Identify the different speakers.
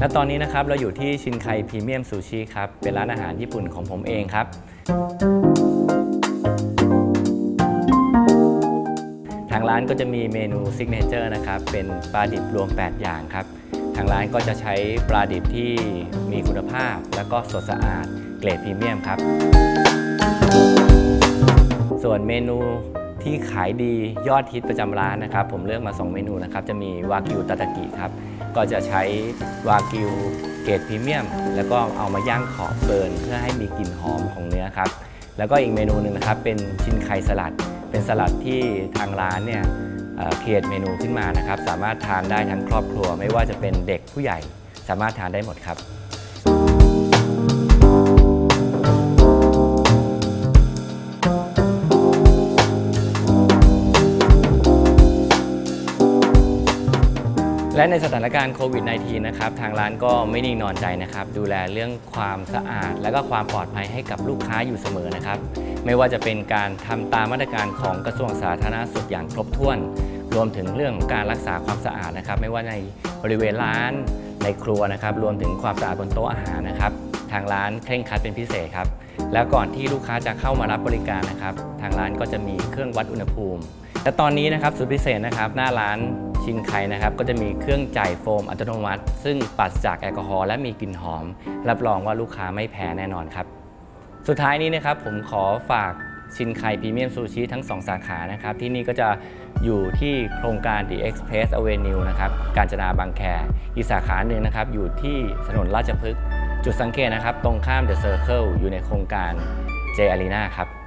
Speaker 1: และตอนนี้นะครับเราอยู่ที่ชินไคพรีเมียมซูชิครับ เป็นร้านอาหารญี่ปุ่นของผมเองครับ ทางร้านก็จะมีเมนูซิกเนเจอร์นะครับ เป็นปลาดิบรวม 8 อย่างครับ ทางร้านก็จะใช้ปลาดิบที่มีคุณภาพ แล้วก็สดสะอาดเกรดพรีเมียมครับ ส่วนเมนู ที่ขายดียอดฮิตประจำร้านนะครับ ผมเลือกมา 2 เมนูนะครับ จะมีวากิวตาตากิครับ ก็จะใช้วากิวเกรดพรีเมียม แล้วก็เอามาย่างขอบเบิร์นเพื่อให้มีกลิ่นหอมของเนื้อครับ แล้วก็อีกเมนูหนึ่งนะครับ เป็นชินไคสลัด เป็นสลัดที่ทางร้านเนี่ยเครียดเมนูขึ้นมานะครับ สามารถทานได้ทั้งครอบครัว ไม่ว่าจะเป็นเด็กผู้ใหญ่ สามารถทานได้หมดครับ และในสถานการณ์โควิด -19 นะครับทางร้านก็ไม่นิ่งนอนใจนะครับ ดูแลเรื่องความสะอาด และก็ความปลอดภัยให้กับลูกค้าอยู่เสมอนะครับ ไม่ว่าจะเป็นการทำตามมาตรการของกระทรวงสาธารณสุขอย่างครบถ้วน รวมถึงเรื่องของการรักษาความสะอาดนะครับ ไม่ว่าในบริเวณร้านในครัวนะครับ รวมถึงความสะอาดบนโต๊ะอาหารนะครับ ทางร้านเคร่งครัดเป็นพิเศษครับ แล้วก่อนที่ลูกค้าจะเข้ามารับบริการนะครับ ทางร้านก็จะมีเครื่องวัดอุณหภูมิ และตอนนี้นะครับสุดพิเศษนะครับ หน้าร้าน ชินไคนะครับ ก็จะมีเครื่องจ่ายโฟมอัตโนมัติ ซึ่งปราศจากแอลกอฮอล์และมีกลิ่นหอม รับรองว่าลูกค้าไม่แพ้แน่นอนครับ สุดท้ายนี้นะครับผมขอฝากชินไคพรีเมียมซูชิทั้ง 2 สาขานะครับ ที่นี่ก็จะอยู่ที่โครงการ The Express Avenue นะครับกาญจนาบางแค อีกสาขาหนึ่งนะครับ อยู่ที่ถนนราชพฤกษ์จุดสังเกตนะครับ ตรงข้าม The Circle อยู่ในโครงการ J Arena ครับ